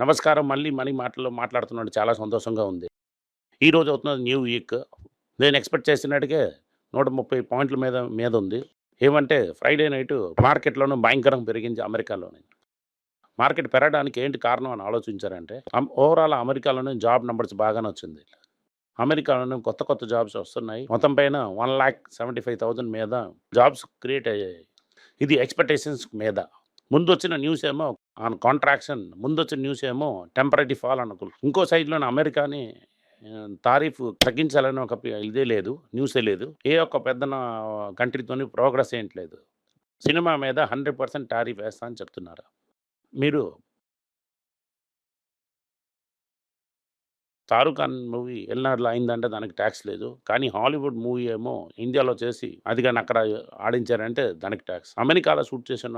నమస్కారం మళ్ళీ మనీ మాటల్లో మాట్లాడుతున్నాడు చాలా సంతోషంగా ఉంది. ఈ రోజు అవుతున్నది న్యూ వీక్. నేను ఎక్స్పెక్ట్ చేసినట్టుగా నూట ముప్పై పాయింట్ల మీద మీద ఉంది. ఏమంటే ఫ్రైడే నైట్ మార్కెట్లోనూ భయంకరంగా పెరిగింది అమెరికాలోనే. మార్కెట్ పెరగడానికి ఏంటి కారణం అని ఆలోచించారంటే ఓవరాల్ అమెరికాలోనే జాబ్ నెంబర్స్ బాగానే వచ్చింది. అమెరికాలోనే కొత్త కొత్త జాబ్స్ వస్తున్నాయి. మొత్తం పైన one lakh seventy five thousand మీద జాబ్స్ క్రియేట్ అయ్యాయి. ఇది ఎక్స్పెక్టేషన్స్ మీద. ముందు వచ్చిన న్యూస్ ఏమో ఆన్ కాంట్రాక్షన్ ముందొచ్చిన న్యూస్ ఏమో టెంపరీ ఫాల్ అనుకో ఇంకో సైడ్లోనే అమెరికాని తారీఫ్ తగ్గించాలని ఒక ఇదే లేదు న్యూసే లేదు. ఏ ఒక్క పెద్ద కంట్రీతోని ప్రోగ్రెస్ చేయట్లేదు లేదు. సినిమా మీద హండ్రెడ్ పర్సెంట్ టారిఫ్ వేస్తా అని చెప్తున్నారు. మీరు షారుఖ్ ఖాన్ మూవీ ఎల్నాడులో అయిందంటే దానికి ట్యాక్స్ లేదు. కానీ హాలీవుడ్ మూవీ ఏమో ఇండియాలో చేసి అది కానీ అక్కడ ఆడించారంటే దానికి ట్యాక్స్. అమెరికాలో షూట్ చేసిన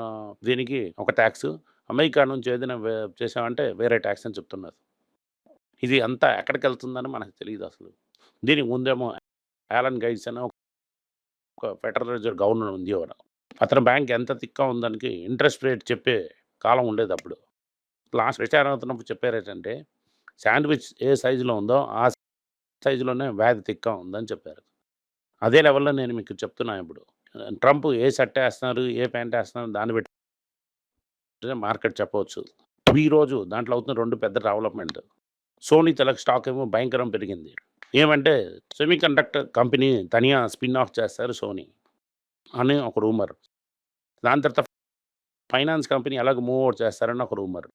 దీనికి ఒక ట్యాక్స్. అమెరికా నుంచి ఏదైనా చేసామంటే వేరే ట్యాక్స్ అని చెప్తున్నారు. ఇది అంతా ఎక్కడికి వెళ్తుందని మనకు తెలియదు అసలు. దీనికి ముందేమో యాలన్ గైడ్స్ అని ఒక ఫెడరల్ రిజర్వ్ గవర్నర్ ఉంది వాడు అతని బ్యాంక్ ఎంత తిక్కా ఉందానికి ఇంట్రెస్ట్ రేట్ చెప్పే కాలం ఉండేది అప్పుడు. లాస్ట్ రిటైర్ అవుతున్నప్పుడు చెప్పారు ఏంటంటే శాండ్విచ్ ఏ సైజులో ఉందో ఆ సైజులోనే వ్యాధి తిక్కా ఉందని చెప్పారు. అదే లెవెల్లో నేను మీకు చెప్తున్నాను ఇప్పుడు. ట్రంప్ ఏ షర్ట్ వేస్తున్నారు ఏ ప్యాంట్ వేస్తున్నారు దాన్ని పెట్టి మార్కెట్ చెప్పవచ్చు. ఈరోజు దాంట్లో అవుతున్న రెండు పెద్ద డెవలప్మెంట్. సోనీ తెలక్ స్టాక్ ఏమో భయంకరం పెరిగింది. ఏమంటే సెమీ కండక్టర్ కంపెనీ తనియా స్పిన్ ఆఫ్ చేస్తారు సోనీ అని ఒక రూమర్. దాని తర్వాత ఫైనాన్స్ కంపెనీ ఎలాగ మూవ్ అవుట్ చేస్తారని ఒక రూమర్.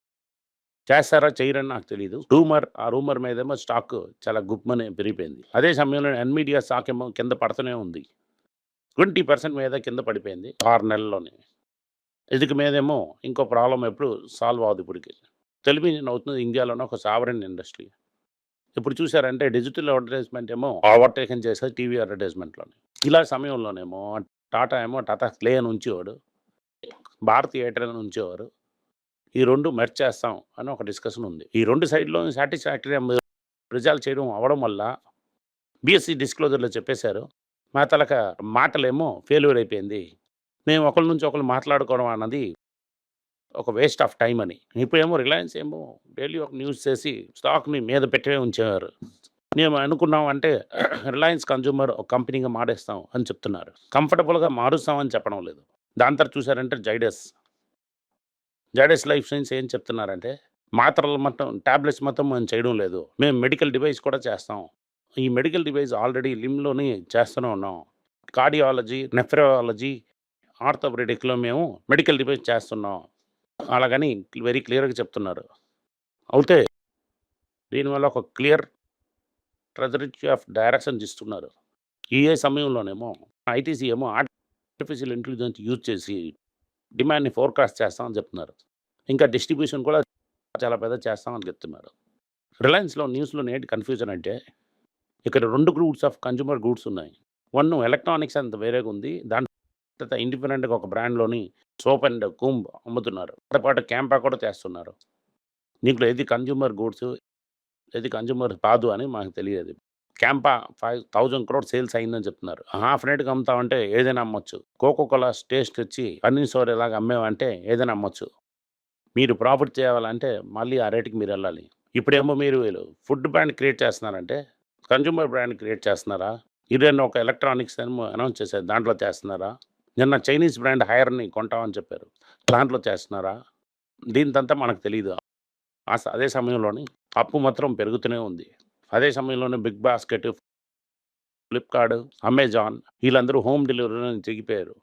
చేస్తారా చేయరని నాకు తెలియదు రూమర్ ఆ రూమర్ మీదేమో స్టాక్ చాలా గుప్పమని పెరిగిపోయింది. అదే సమయంలో ఎన్మీడియా స్టాక్ ఏమో కింద పడుతూనే ఉంది. ట్వంటీ పర్సెంట్ మీద కింద పడిపోయింది. ఆరు నెలల్లోనే. ఇదికి మీదేమో ఇంకో ప్రాబ్లం ఎప్పుడు సాల్వ్ అవ్వదు ఇప్పటికి. టెలివిజన్ అవుతుంది ఇండియాలోనే ఒక సావరెన్ ఇండస్ట్రీ. ఇప్పుడు చూసారంటే డిజిటల్ అడ్వర్టైజ్మెంట్ ఏమో ఓవర్టేకన్ చేసేది టీవీ అడ్వర్టైజ్మెంట్లోనే. ఇలా సమయంలోనేమో టాటా ఏమో టాటా క్లే అని ఉంచేవాడు. భారతీ ఎయిర్టెల్ అని ఉంచేవారు. ఈ రెండు మెర్చ్ చేస్తాం అని ఒక డిస్కషన్ ఉంది. ఈ రెండు సైడ్లో సాటిస్ఫాక్టరీ రిజాల్వ్ చేయడం అవడం వల్ల బీఎస్సీ డిస్క్లోజర్లో చెప్పేశారు. మా తలక మాటలేమో ఫెయిల్యూర్ అయిపోయింది. మేము ఒకరి నుంచి ఒకరు మాట్లాడుకోవడం అన్నది ఒక వేస్ట్ ఆఫ్ టైం అని. ఇప్పుడేమో రిలయన్స్ ఏమో డైలీ ఒక న్యూస్ చేసి స్టాక్ని మీద పెట్టే ఉంచేవారు. మేము అనుకున్నాం అంటే రిలయన్స్ కన్జ్యూమర్ ఒక కంపెనీగా మారేస్తాం అని చెప్తున్నారు. కంఫర్టబుల్గా మారుస్తామని చెప్పడం లేదు. దాని తర్వాత చూసారంటే జైడస్ జైడస్ లైఫ్ సైన్స్ ఏం చెప్తున్నారంటే మాత్రలు మొత్తం ట్యాబ్లెట్స్ మొత్తం మేము చేయడం లేదు. మేము మెడికల్ డివైస్ కూడా చేస్తాం. ఈ మెడికల్ డివైస్ ఆల్రెడీ లిమ్లోని చేస్తూనే ఉన్నాం. కార్డియాలజీ నెఫ్రాలజీ ఆర్థోపెడిక్లో మేము మెడికల్ డివైస్ చేస్తున్నాం. అలాగని వెరీ క్లియర్గా చెప్తున్నారు. అయితే దీనివల్ల ఒక క్లియర్ ట్రెజరీ ఆఫ్ డైరెక్షన్స్ ఇస్తున్నారు. ఈ ఏ సమయంలోనేమో ఐటీసీ ఏమో ఆర్టిఫిషియల్ ఇంటెలిజెన్స్ యూజ్ చేసి డిమాండ్ని ఫోర్కాస్ట్ చేస్తామని చెప్తున్నారు. ఇంకా డిస్ట్రిబ్యూషన్ కూడా చాలా పెద్ద చేస్తామని చెప్తున్నారు. రిలయన్స్లో న్యూస్లో నేటి కన్ఫ్యూజన్ అంటే ఇక్కడ రెండు గ్రూప్స్ ఆఫ్ కన్జ్యూమర్ గూడ్స్ ఉన్నాయి. వన్ ఎలక్ట్రానిక్స్ అంత వేరేగా ఉంది. దాని తర్వాత ఇండిపెండెంట్గా ఒక బ్రాండ్లోని సోప్ అండ్ కుంబ్ అమ్ముతున్నారు. దాంతో పాటు క్యాంపా కూడా చేస్తున్నారు. దీంట్లో ఏది కన్జ్యూమర్ గూడ్స్ ఏది కన్జ్యూమర్ కాదు అని మాకు తెలియదు. Campa five thousand crore sales అయిందని చెప్తున్నారు. హాఫ్ నైట్కి అమ్ముతామంటే ఏదైనా అమ్మొచ్చు. కోకో కోలా టేస్ట్ వచ్చి పన్నీర్ సోర్ ఎలాగ అమ్మేవంటే ఏదైనా అమ్మొచ్చు. మీరు ప్రాఫిట్ చేయాలంటే మళ్ళీ ఆ రేటుకి మీరు వెళ్ళాలి. ఇప్పుడేమో మీరు ఫుడ్ బ్రాండ్ క్రియేట్ చేస్తున్నారంటే కన్జ్యూమర్ బ్రాండ్ క్రియేట్ చేస్తున్నారా? ఇదేనా ఒక ఎలక్ట్రానిక్స్ ఏమో అనౌన్స్ చేశారు దాంట్లో చేస్తున్నారా? నిన్న చైనీస్ బ్రాండ్ హైర్ని కొంటామని చెప్పారు. దాంట్లో చేస్తున్నారా? దీంతంతా మనకు తెలియదు ఆ స- అదే సమయంలోని అప్పు మాత్రం పెరుగుతూనే ఉంది. అదే సమయంలోనే బిగ్ బాస్కెట్ ఫ్లిప్కార్ట్ అమెజాన్ వీళ్ళందరూ హోమ్ డెలివరీ దిగిపోయారు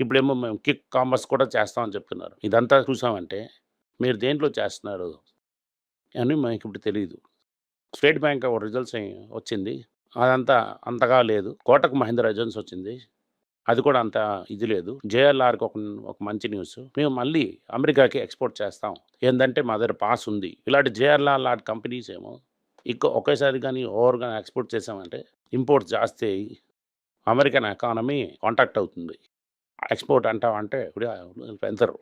ఇప్పుడేమో మేము కిక్ కామర్స్ కూడా చేస్తామని చెప్తున్నారు. ఇదంతా చూసామంటే మీరు దేంట్లో చేస్తున్నారు అని మనకి ఇప్పుడు తెలియదు స్టేట్ బ్యాంక్ ఒక రిజల్ట్స్ వచ్చింది. అదంతా అంతగా లేదు. కోటక్ మహేంద్ర ఏజెన్స్ వచ్చింది. అది కూడా అంత ఇది లేదు. జేఎల్ఆర్కి ఒక ఒక మంచి న్యూస్. మేము మళ్ళీ అమెరికాకి ఎక్స్పోర్ట్ చేస్తాం. ఏంటంటే మా దగ్గర పాస్ ఉంది. ఇలాంటి జేఎల్ఆర్ లాంటి కంపెనీస్ ఏమో ఇక ఒకేసారి కానీ ఓవర్గా ఎక్స్పోర్ట్ చేసామంటే ఇంపోర్ట్ జాస్తి అయ్యి అమెరికన్ ఎకానమీ కాంటాక్ట్ అవుతుంది. ఎక్స్పోర్ట్ అంటామంటే అంటే పెంచరు.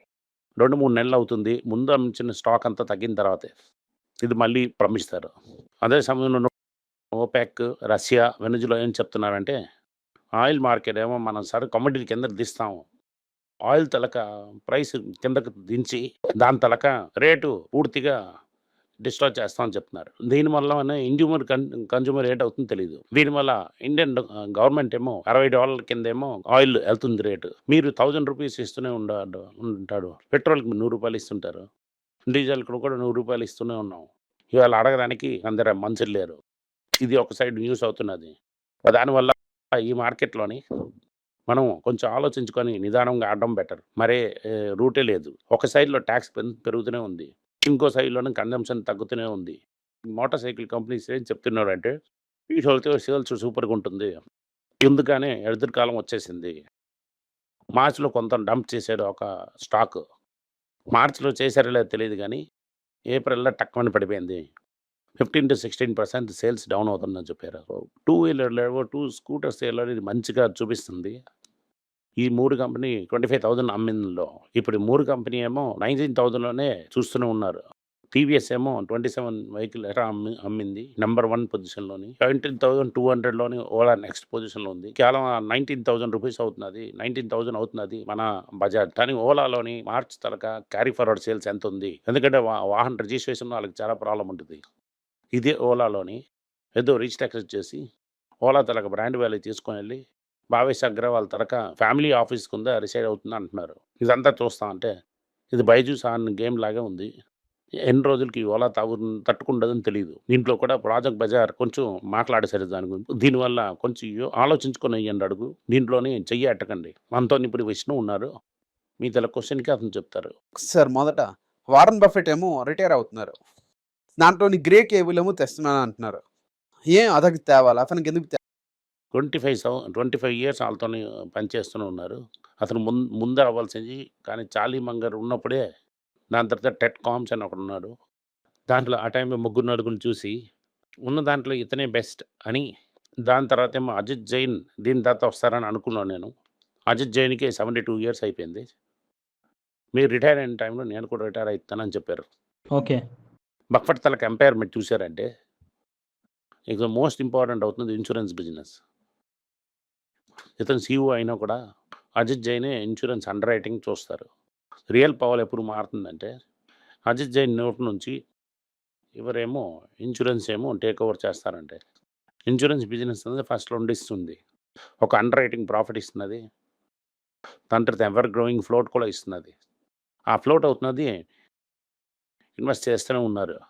రెండు మూడు నెలలు అవుతుంది. ముందు అమ్మించిన స్టాక్ అంతా తగ్గిన తర్వాతే. ఇది మళ్ళీ ప్రమిస్తారు. అదే సమయంలో ఓపెక్ రష్యా వెనుజులో ఏం చెప్తున్నారంటే ఆయిల్ మార్కెట్ ఏమో మనం సరే కమోడిటీ కింద దిస్తాము. ఆయిల్ తలక ప్రైస్ కిందకు దించి దాని తలక రేటు పూర్తిగా డిస్ట్రాయ్ చేస్తామని చెప్తున్నారు. దీనివల్ల ఇండ్యూమర్ కన్ కన్జ్యూమర్ రేట్ అవుతుందో తెలియదు దీనివల్ల ఇండియన్ గవర్నమెంట్ ఏమో అరవై డాలర్ల కింద ఏమో ఆయిల్ వెళ్తుంది రేటు. మీరు థౌజండ్ రూపీస్ ఇస్తూనే ఉండాడు ఉంటాడు. పెట్రోల్కి నూరు రూపాయలు ఇస్తుంటారు. డీజిల్కి కూడా నూరు రూపాయలు ఇస్తూనే ఉన్నాం. ఇవాళ అడగడానికి అందరూ మనుషులు లేరు. ఇది ఒక సైడ్ న్యూస్ అవుతున్నది. దానివల్ల ఈ మార్కెట్లోని మనం కొంచెం ఆలోచించుకొని నిదానంగా ఆడడం బెటర్. మరే రూటే లేదు. ఒక సైడ్లో ట్యాక్స్ పెరుగుతూనే ఉంది. ఇంకో సైడ్లోనే కన్జంప్షన్ తగ్గుతూనే ఉంది. మోటార్ సైకిల్ కంపెనీస్ ఏం చెప్తున్నారంటే ఈ వెళ్తే సేల్స్ సూపర్గా ఉంటుంది. ఎందుకనే ఎదురుకాలం వచ్చేసింది. మార్చిలో కొంత డంప్ చేశారు ఒక స్టాక్. మార్చిలో చేశారో లేదో తెలియదు కానీ ఏప్రిల్లో టక్కుమని పడిపోయింది. Fifteen to sixteen percent sales down అవుతుందని చెప్పారు. టూ వీలర్లో టూ స్కూటర్స్ ఇది మంచిగా చూపిస్తుంది. ఈ మూడు కంపెనీ ట్వంటీ ఫైవ్ థౌజండ్ అమ్మిందిలో. ఇప్పుడు మూడు కంపెనీ ఏమో నైన్టీన్ థౌజండ్లోనే చూస్తూనే ఉన్నారు. టీవీఎస్ ఏమో ట్వంటీ సెవెన్ వెహికల్ అమ్మి అమ్మింది. నెంబర్ వన్ పొజిషన్లోని సెవెంటీన్ థౌసండ్ టూ హండ్రెడ్లోని ఓలా నెక్స్ట్ పొజిషన్లో ఉంది. కేవలం నైన్టీన్ థౌసండ్ రూపీస్ అవుతున్నది. నైన్టీన్ థౌసండ్ అవుతున్నది మన బజాజ్ కానీ ఓలాలోని మార్చ్ తరక క్యారీ ఫార్వర్డ్ సేల్స్ ఎంత ఉంది ఎందుకంటే వా- వాహన రిజిస్ట్రేషన్ వాళ్ళకి చాలా ప్రాబ్లం ఉంటుంది. ఇదే ఓలాలోని ఏదో రీస్ట్రక్చర్ చేసి ఓలా తలక బ్రాండ్ వాల్యూ తీసుకొని వెళ్ళి భావేశ్ అగ్రవాల్ తరక ఫ్యామిలీ ఆఫీస్ కింద రిసైడ్ అవుతుంది అంటున్నారు. ఇదంతా చూస్తా అంటే ఇది బైజూస్ ఆన్ గేమ్ లాగే ఉంది. ఎన్ని రోజులకి ఓలా తాగు తట్టుకుండదని తెలియదు దీంట్లో కూడా ప్రాజెక్ట్ బజార్ కొంచెం మాట్లాడేసరి దాని గురించి. దీనివల్ల కొంచెం ఆలోచించుకొని అయ్యండి అడుగు. దీంట్లోనే చెయ్యి అట్టకండి. మనతో ఇప్పుడు విష్ణు ఉన్నారు. మీ తెల క్వశ్చన్కి అతను చెప్తారు. సార్ మొదట వారన్ బఫెట్ ఏమో రిటైర్ అవుతున్నారు. దాంట్లోని గ్రే కేబుల్ ఏమో తెస్తున్నాను అంటున్నారు. ఏం అతనికి తేవాలి? అతనికి ఎందుకు twenty five so twenty five years వాళ్ళతో పనిచేస్తూనే ఉన్నారు. అతను ముందు ముందర అవ్వాల్సింది కానీ చాలీ మంగర్ ఉన్నప్పుడే దాని తర్వాత టెట్ కామ్స్ అని ఒకడు ఉన్నాడు. దాంట్లో ఆ టైంలో ముగ్గురు నలుగురిని చూసి ఉన్న దాంట్లో ఇతనే బెస్ట్ అని దాని తర్వాత ఏమో అజిత్ జైన్ దీని తర్వాత వస్తారని అనుకున్నాను నేను. అజిత్ జైన్కి సెవెంటీ టూ ఇయర్స్ అయిపోయింది. మీరు రిటైర్ అయిన టైంలో నేను కూడా రిటైర్ అవుతానని చెప్పారు. ఓకే. బక్ఫట్ తలకి ఎంపైర్ మీరు చూసారంటే ఇక మోస్ట్ ఇంపార్టెంట్ అవుతుంది ఇన్సూరెన్స్ బిజినెస్. ఇతను సీఈఓ అయినా కూడా అజిత్ జైనే ఇన్సూరెన్స్ అండర్ రైటింగ్ చూస్తారు. రియల్ పవర్ ఎప్పుడు మారుతుందంటే అజిత్ జైన్ నోట్ నుంచి ఎవరేమో ఇన్సూరెన్స్ ఏమో టేక్ ఓవర్ చేస్తారంటే ఇన్సూరెన్స్ బిజినెస్ అనేది ఫస్ట్ లోన్ ఇస్తుంది ఒక అండర్ రైటింగ్ ప్రాఫిట్ ఇస్తున్నది దాని తర్వాత ఎవర్ గ్రోయింగ్ ఫ్లోట్ కూడా ఇస్తున్నది. ఆ ఫ్లోట్ అవుతున్నది ఇన్వెస్ట్ చేస్తూనే ఉన్నారు.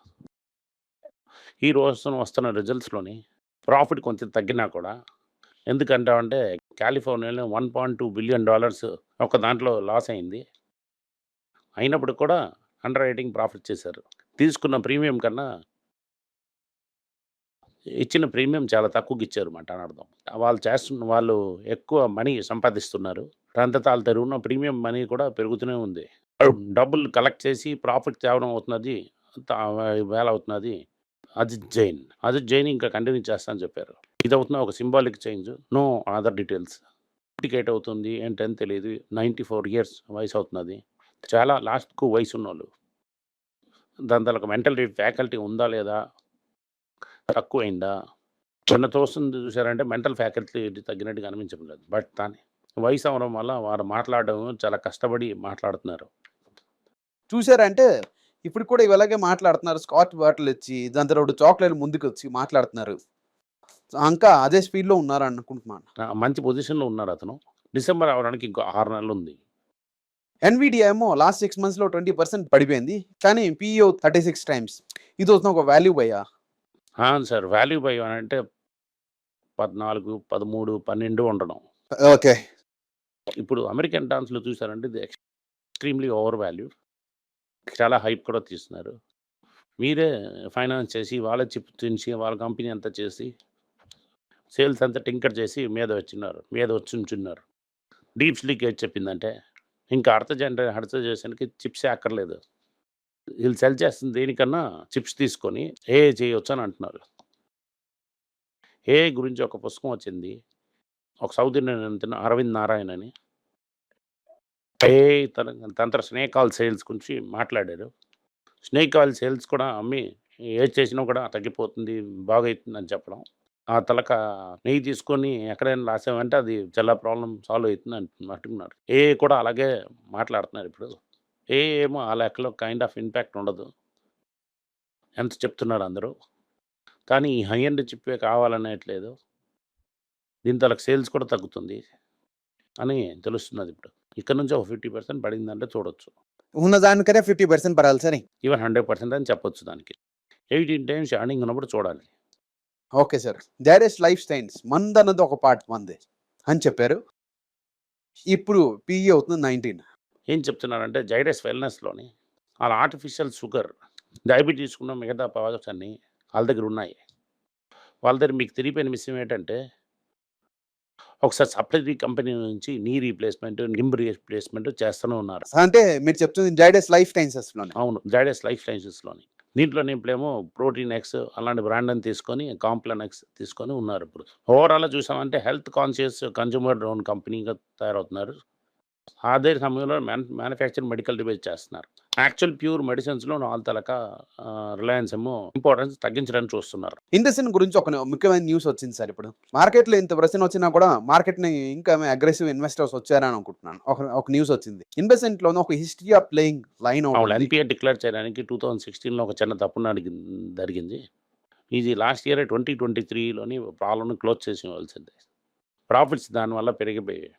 ఈ రోజు వస్తున్న రిజల్ట్స్లోని ప్రాఫిట్ కొంచెం తగ్గినా కూడా ఎందుకంటే అంటే కాలిఫోర్నియాలో one point two billion dollars ఒక దాంట్లో లాస్ అయింది. అయినప్పుడు కూడా అండర్ రైటింగ్ ప్రాఫిట్ చేశారు. తీసుకున్న ప్రీమియం కన్నా ఇచ్చిన ప్రీమియం చాలా తక్కువకి ఇచ్చారు మాట అని అర్థం. వాళ్ళు చేస్తున్న వాళ్ళు ఎక్కువ మనీ సంపాదిస్తున్నారు. ప్రాంతతాలు తర్వాత ప్రీమియం మనీ కూడా పెరుగుతూనే ఉంది. డబ్బులు కలెక్ట్ చేసి ప్రాఫిట్ తేవడం అవుతున్నది. వేల అవుతున్నది. అజిత్ జైన్. అజిత్ జైన్ ఇంకా కంటిన్యూ చేస్తా అని చెప్పారు. ఇది అవుతున్న ఒక symbolic change. No other details. Indicate అవుతుంది ఏంటని తెలియదు నైంటీ ఫోర్ ఇయర్స్ వయసు అవుతున్నది. చాలా లాస్ట్కు వయసు ఉన్నోళ్ళు దాని తర్వాత మెంటల్ ఫ్యాకల్టీ ఉందా లేదా? తక్కువైందా? చిన్న తోస్తుంది చూసారంటే మెంటల్ ఫ్యాకల్టీ తగ్గినట్టుగా అనిపించలేదు బట్ దాని వయసు అవడం వల్ల వారు మాట్లాడడం చాలా కష్టపడి మాట్లాడుతున్నారు. చూసారంటే ఇప్పుడు కూడా ఇలాగే మాట్లాడుతున్నారు. స్కాచ్ బాటిల్ ఇచ్చి దాని తర్వాత చాక్లెట్ ముందుకు వచ్చి మాట్లాడుతున్నారు. ఇంకా అదే స్పీడ్లో ఉన్నారు అనుకుంటున్నాను మంచి పొజిషన్లో ఉన్నారు అతను. డిసెంబర్ అవడానికి ఇంకో ఆరు నెలలు ఉంది. ఎన్విడియా ఏమో లాస్ట్ సిక్స్ మంత్స్లో ట్వంటీ పర్సెంట్ పడిపోయింది. కానీ పిఈఓ థర్టీ సిక్స్ టైమ్స్. ఇది వస్తున్న ఒక వాల్యూ అవును సార్ వాల్యూ బై అని అంటే పద్నాలుగు పదమూడు పన్నెండు ఉండడం. ఓకే. ఇప్పుడు అమెరికన్ డాన్స్లో చూసారంటే ఇది ఎక్స్ట్రీమ్లీ ఓవర్ వాల్యూ చాలా హైప్ కూడా తీస్తున్నారు. మీరే ఫైనాన్స్ చేసి వాళ్ళ చిప్ తినిసి వాళ్ళ కంపెనీ అంతా చేసి సేల్స్ అంతా టింకర్ చేసి మీద వచ్చినారు మీద వచ్చి ఉంచున్నారు. డీప్ స్లీక్ ఏది చెప్పిందంటే ఇంకా అర్థ జనరే అర్థ చేసానికి చిప్సే అక్కర్లేదు. వీళ్ళు సెల్ చేస్తుంది దేనికన్నా చిప్స్ తీసుకొని ఏ చేయొచ్చు అని అంటున్నారు. ఏ గురించి ఒక పుస్తకం వచ్చింది ఒక సౌత్ ఇండియన్ అంటున్న అరవింద్ నారాయణ అని ఏ తన తంత్ర స్నేక్ ఆల్ సేల్స్ గురించి మాట్లాడారు. స్నేక్ ఆయిల్ సేల్స్ కూడా అమ్మి ఏది చేసినా కూడా తగ్గిపోతుంది బాగవుతుందని చెప్పడం. ఆ తలక నెయ్యి తీసుకొని ఎక్కడైనా రాసామంటే అది చాలా ప్రాబ్లం సాల్వ్ అవుతుంది అంటున్నారు. ఏ కూడా అలాగే మాట్లాడుతున్నారు ఇప్పుడు. ఏ ఏమో ఆ లెక్కలో కైండ్ ఆఫ్ ఇంపాక్ట్ ఉండదు. ఎంత చెప్తున్నారు అందరూ. కానీ ఈ హై ఎండ్ చిప్పే కావాలనేట్లేదు. దీని తలకు సేల్స్ కూడా తగ్గుతుంది అని తెలుస్తున్నది ఇప్పుడు. ఇక్కడ నుంచి ఒక ఫిఫ్టీ పర్సెంట్ పడిందంటే చూడొచ్చు. ఉన్న దానికనే ఫిఫ్టీ పర్సెంట్ పడాలి సార్ ఈవెన్ హండ్రెడ్ పర్సెంట్ అని చెప్పొచ్చు దానికి. ఎయిటీన్ టైమ్స్ ఎర్నింగ్ ఉన్నప్పుడు చూడాలి. Okay sir. డైరెస్ lifestyles. మంది అన్నది ఒక పార్ట్ మంది అని చెప్పారు. ఇప్పుడు పిఈ అవుతుంది నైన్టీన్. ఏం చెప్తున్నారంటే జైడస్ వెల్నెస్లోని వాళ్ళ ఆర్టిఫిషియల్ షుగర్ డయాబెటీస్ ఉన్న మిగతా ప్రాజెక్ట్స్ అన్నీ వాళ్ళ దగ్గర ఉన్నాయి. వాళ్ళ దగ్గర మీకు తెలియపోయిన విషయం ఏంటంటే ఒకసారి సప్లరీ కంపెనీ నుంచి నీ రీప్లేస్మెంట్ నింబ్ రీప్లేస్మెంట్ చేస్తూనే ఉన్నారు. అంటే మీరు చెప్తుంది డైరెస్ లైఫ్ స్టైల్సెస్లోనే అవును. జైడస్ లైఫ్ సైన్సెస్లోని దీంట్లో నేమ్లేమో ప్రోటీన్ ఎక్స్ అలాంటి బ్రాండ్ అని తీసుకొని కాంప్లెన్ ఎక్స్ తీసుకొని ఉన్నారు ఇప్పుడు. ఓవరాల్ చూసామంటే హెల్త్ కాన్షియస్ కన్జ్యూమర్ ఓన్ కంపెనీగా తయారవుతున్నారు. అదే సమయంలో మ్యాన్ మ్యానుఫ్యాక్చరింగ్ మెడికల్ డివైస్ చేస్తున్నారు. యాక్చువల్ ప్యూర్ మెడిసిన్స్లో నాలుగు తలక రిలయన్స్ ఏమో ఇంపార్టెన్స్ తగ్గించడానికి చూస్తున్నారు. ఇండస్ఇన్ గురించి ఒక ముఖ్యమైన న్యూస్ వచ్చింది సార్ ఇప్పుడు. మార్కెట్లో ఇంత ప్రశ్న వచ్చినా కూడా మార్కెట్ని ఇంకా అగ్రెసివ్ ఇన్వెస్టర్స్ వచ్చారని అనుకుంటున్నాను. ఒక ఒక న్యూస్ వచ్చింది. ఇన్వెస్ట్మెంట్లో ఒక history of playing line NPA declare చేయడానికి టూ థౌజండ్ సిక్స్టీన్లో ఒక చిన్న తప్పున అడిగి జరిగింది. ఇది లాస్ట్ ఇయర్ ట్వంటీ ట్వంటీ త్రీలోని ప్రాబ్లమ్ని క్లోజ్ చేసి ఇవ్వాల్సిందే ప్రాఫిట్స్ దానివల్ల పెరిగిపోయాయి.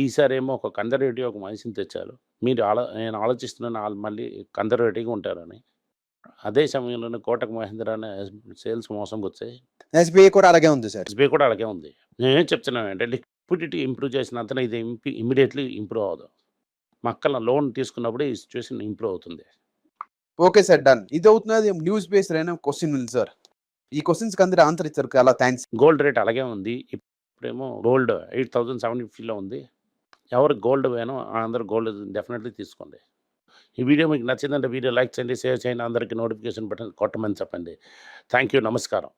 ఈసారి ఏమో ఒక కన్జర్వేటివ్ ఒక మనిషిని తెచ్చారు. మీరు ఆలో నేను ఆలోచిస్తున్నాను వాళ్ళు మళ్ళీ కన్జర్వేటివ్గా ఉంటారని అదే సమయంలోనే కోటక్ మహేంద్ర అనే సేల్స్ మోసంకి వచ్చాయి. ఎస్బీఐ కూడా అలాగే ఉంది సార్. ఎస్బీఐ కూడా అలాగే ఉంది. నేనేం చెప్తున్నాను అంటే లిక్విడిటీ ఇంప్రూవ్ చేసినంతనే ఇది ఇమీడియట్లీ ఇంప్రూవ్ అవ్వదు. మక్కల లోన్ తీసుకున్నప్పుడు ఈ సిచ్యువేషన్ ఇంప్రూవ్ అవుతుంది. Okay sir done. ఇది అవుతున్నది న్యూస్ బేస్డ్ అయిన క్వశ్చన్ ఉంది సార్. ఈ క్వశ్చన్స్ అందరూ ఆన్సర్ ఇచ్చారు చాలా థ్యాంక్స్ గోల్డ్ రేట్ అలాగే ఉంది. ఇప్పుడేమో గోల్డ్ ఎయిట్ థౌజండ్ సెవెన్ ఫిఫ్టీలో ఉంది. ఎవరు గోల్డ్ వేనో అందరూ గోల్డ్ డెఫినెట్లీ తీసుకోండి. ఈ వీడియో మీకు నచ్చిందంటే వీడియో లైక్ చేయండి షేర్ చేయండి అందరికీ నోటిఫికేషన్ బటన్ కొట్టమని చెప్పండి. థ్యాంక్ యూ నమస్కారం.